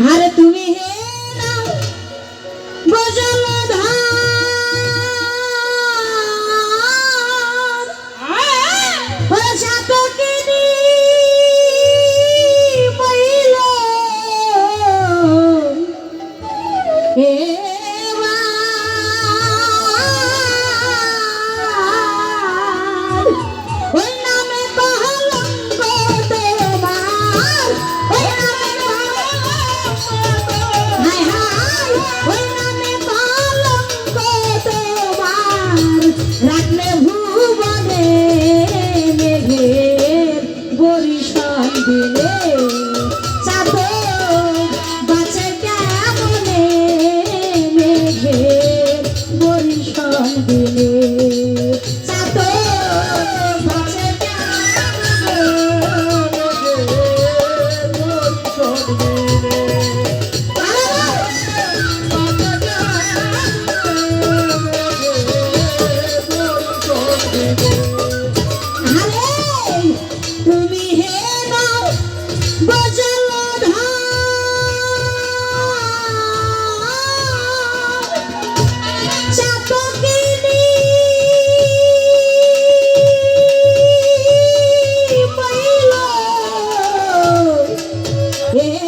अरे तुम्ही हे quem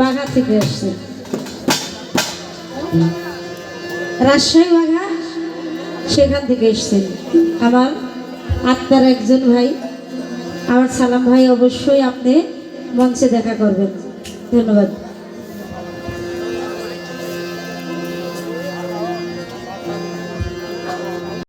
বাঘা থেকে আসছে। রাজশাহী বাঘা সেখান থেকে এসছেন। আমার আত্মার একজন ভাই, আমার সালাম ভাই অবশ্যই আপনি মঞ্চে দেখা করবেন। ধন্যবাদ।